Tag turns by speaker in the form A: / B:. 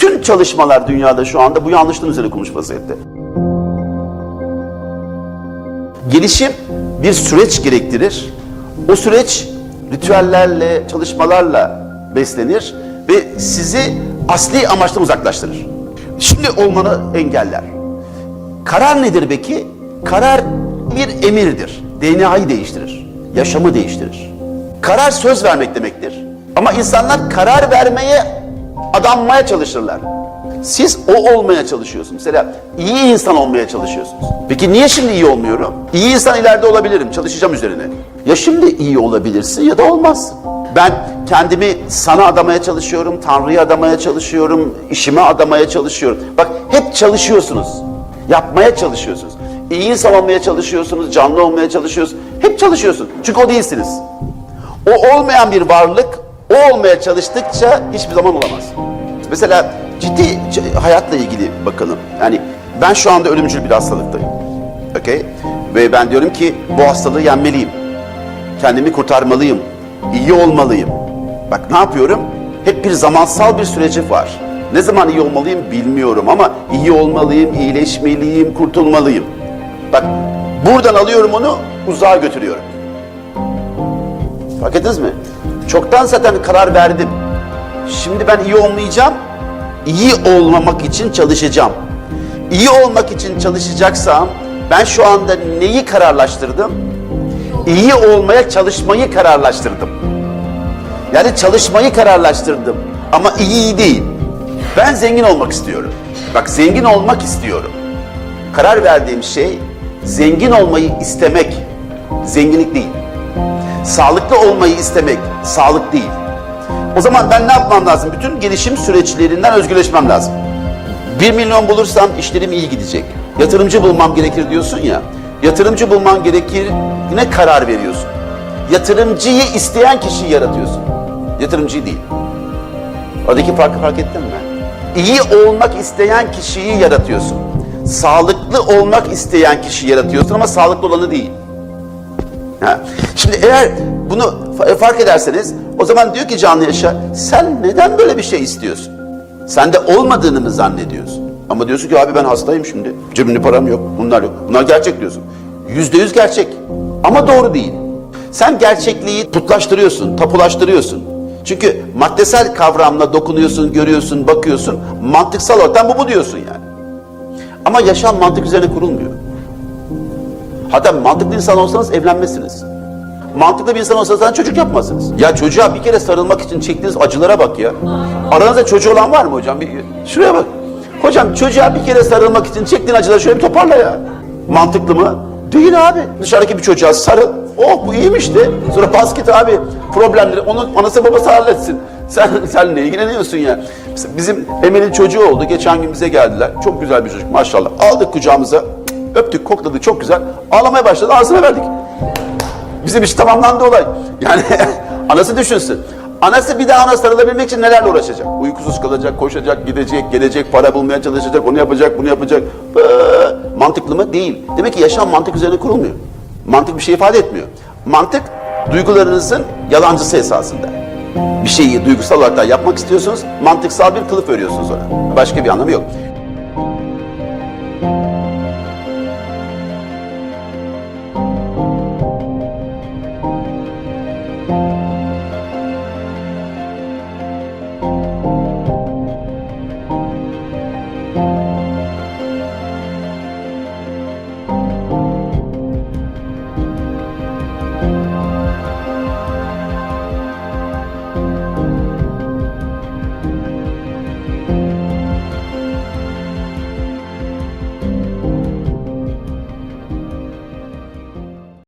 A: Bütün çalışmalar dünyada şu anda bu yanlışlığın üzerine konmuş vaziyette. Gelişim bir süreç gerektirir. O süreç ritüellerle, çalışmalarla beslenir ve sizi asli amaçtan uzaklaştırır. Şimdi olmanı engeller. Karar nedir peki? Karar bir emirdir. DNA'yı değiştirir. Yaşamı değiştirir. Karar söz vermek demektir. Ama insanlar karar vermeye adanmaya çalışırlar. Siz o olmaya çalışıyorsunuz. Mesela iyi insan olmaya çalışıyorsunuz. Peki niye şimdi iyi olmuyorum? İyi insan ileride olabilirim. Çalışacağım üzerine. Ya şimdi iyi olabilirsin ya da olmazsın. Ben kendimi sana adamaya çalışıyorum, Tanrı'ya adamaya çalışıyorum, işime adamaya çalışıyorum. Bak hep çalışıyorsunuz. Yapmaya çalışıyorsunuz. İyi insan olmaya çalışıyorsunuz, canlı olmaya çalışıyorsunuz. Hep çalışıyorsun. Çünkü o değilsiniz. O olmayan bir varlık, o olmaya çalıştıkça hiçbir zaman olamaz. Mesela ciddi hayatla ilgili bakalım. Yani ben şu anda ölümcül bir hastalıktayım. Okay? Ve ben diyorum ki bu hastalığı yenmeliyim. Kendimi kurtarmalıyım. iyi olmalıyım. Bak ne yapıyorum? Hep bir zamansal bir süreci var. Ne zaman iyi olmalıyım bilmiyorum ama iyi olmalıyım, iyileşmeliyim, kurtulmalıyım. Bak buradan alıyorum onu uzağa götürüyorum. Fark ettiniz mi? Çoktan zaten karar verdim. Şimdi ben iyi olmayacağım. İyi olmamak için çalışacağım. İyi olmak için çalışacaksam ben şu anda neyi kararlaştırdım? İyi olmaya çalışmayı kararlaştırdım. Yani çalışmayı kararlaştırdım ama iyi değil. Ben zengin olmak istiyorum. Bak zengin olmak istiyorum. Karar verdiğim şey zengin olmayı istemek. Zenginlik değil. Sağlıklı olmayı istemek sağlık değil. O zaman ben ne yapmam lazım? Bütün gelişim süreçlerinden özgürleşmem lazım. 1 milyon bulursam işlerim iyi gidecek. Yatırımcı bulmam gerekir diyorsun ya. Yatırımcı bulman gerekir yine karar veriyorsun. Yatırımcıyı isteyen kişiyi yaratıyorsun. Yatırımcıyı değil. Oradaki farkı fark ettin mi? İyi olmak isteyen kişiyi yaratıyorsun. Sağlıklı olmak isteyen kişiyi yaratıyorsun ama sağlıklı olanı değil. Ha. Şimdi eğer bunu fa- fark ederseniz o zaman diyor ki canlı yaşa sen neden böyle bir şey istiyorsun? Sende olmadığını mı zannediyorsun? Ama diyorsun ki abi ben hastayım şimdi. Cebimde param yok. Bunlar yok. Bunlar gerçek diyorsun. Yüzde yüz gerçek. Ama doğru değil. Sen gerçekliği putlaştırıyorsun, tapulaştırıyorsun. Çünkü maddesel kavramla dokunuyorsun, görüyorsun, bakıyorsun. Mantıksal ortam bu bu diyorsun yani. Ama yaşam mantık üzerine kurulmuyor. Hatta mantıklı insan olsanız evlenmezsiniz. Mantıklı bir insan olsanız çocuk yapmazsınız. Ya çocuğa bir kere sarılmak için çektiğiniz acılara bak ya. Aranızda çocuğu olan var mı hocam? Bir, şuraya bak. Hocam çocuğa bir kere sarılmak için çektiğin acıları şöyle bir toparla ya. Mantıklı mı? Değil abi. Dışarıdaki bir çocuğa sarıl. Oh bu iyiymiş de. Sonra bas git abi. Problemleri onun anası babası halletsin. Sen, sen ne ilgileniyorsun ya? Bizim Emel'in çocuğu oldu. Geçen gün bize geldiler. Çok güzel bir çocuk maşallah. Aldık kucağımıza. Öptük, kokladık çok güzel. Ağlamaya başladı. Ağzına verdik. Bizim iş tamamlandı olay. Yani anası düşünsün. Anası bir daha ona sarılabilmek için nelerle uğraşacak? Uykusuz kalacak, koşacak, gidecek, gelecek, para bulmaya çalışacak, onu yapacak, bunu yapacak. Bıı, mantıklı mı? Değil. Demek ki yaşam mantık üzerine kurulmuyor. Mantık bir şey ifade etmiyor. Mantık duygularınızın yalancısı esasında. Bir şeyi duygusal olarak da yapmak istiyorsunuz, mantıksal bir kılıf örüyorsunuz ona. Başka bir anlamı yok.